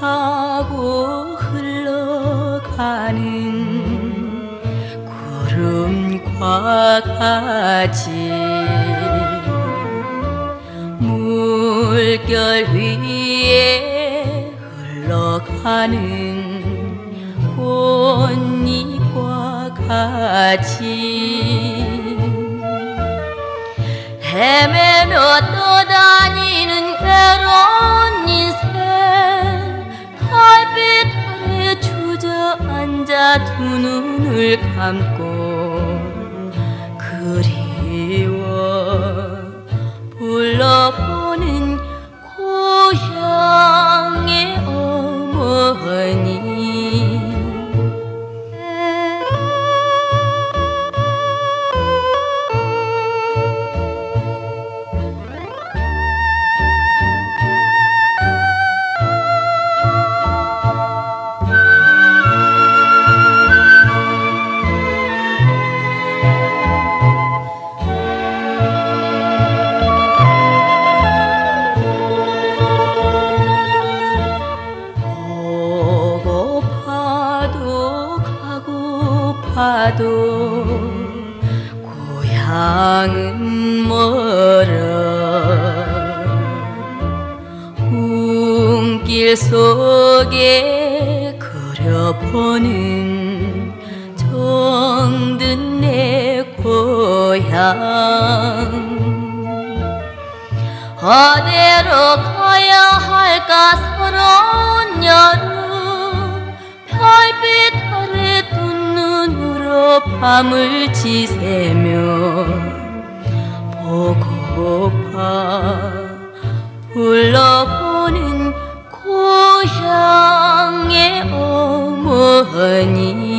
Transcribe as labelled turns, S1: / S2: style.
S1: 타고 흘러가는 구름과 같이 물결 위에 흘러가는 꽃잎과 같이 헤매며 떠다니는 괴로움 두 눈을 감고 가고파도 고향은 멀어 꿈길 속에 그려보는 정든 내 고향. 어디로 가야 할까? 서러운 여 밤을 지새며 보고파 불러보는 고향의 어머니.